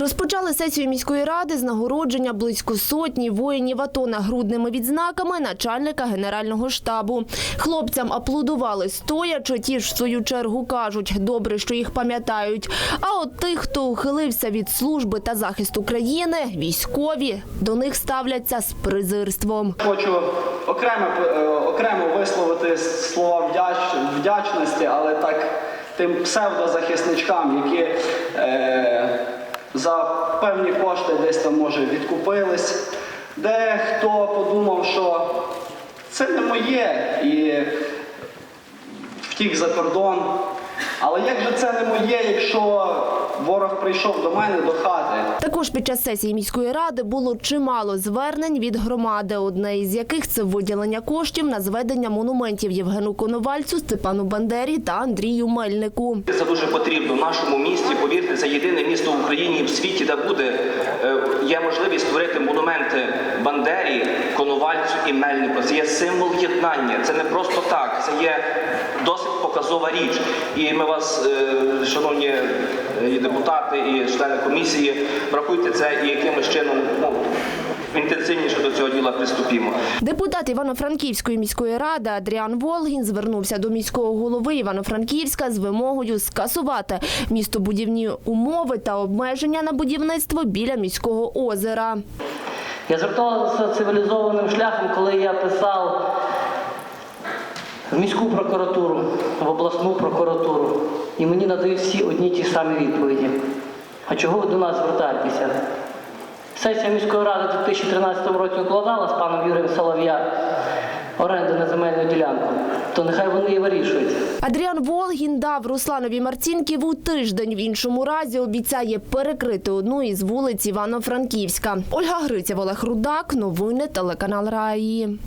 Розпочали сесію міської ради з нагородження близько сотні воїнів АТО нагрудними відзнаками начальника генерального штабу. Хлопцям аплодували стоячи, ті ж в свою чергу кажуть, добре, що їх пам'ятають. А от тих, хто ухилився від служби та захисту країни, військові, до них ставляться з презирством. Хочу окремо, е, окремо висловити слова вдяч, вдячності, але так тим псевдозахисничкам, які за певні кошти десь там може відкупились. Дехто подумав, що це не моє і втік за кордон. Але як же це не моє, якщо ворог прийшов до мене до хати? Також під час сесії міської ради було чимало звернень від громади, одне із яких це виділення коштів на зведення монументів Євгену Коновальцю, Степану Бандері та Андрію Мельнику. Це дуже потрібно в нашому місті. Повірте, це єдине місто в Україні і в світі, де буде е, є можливість створити монументи Бандері, і Мельнику. Це є символ єднання. Це не просто так. Це є досить показова річ. І ми вас, е, шановні е, і депутати, і члени комісії, врахуйте це і якимось чином ну, інтенсивніше до цього діла приступімо. Депутат Івано-Франківської міської ради Адріан Волгін звернувся до міського голови Івано-Франківська з вимогою скасувати містобудівні умови та обмеження на будівництво біля міського озера. Я звертався цивілізованим шляхом, коли я писав в міську прокуратуру, в обласну прокуратуру. І мені надають всі одні ті самі відповіді. А чого ви до нас звертаєтеся? Сесія міської ради у 2013 році укладала з паном Юрієм Солов'я оренду на земельну ділянку, то нехай вони і вирішують. Адріан Волгін дав Русланові Марцінківу тиждень. В іншому разі обіцяє перекрити одну із вулиць Івано-Франківська. Ольга Гриця, Олег Рудак. Новини телеканал Раї.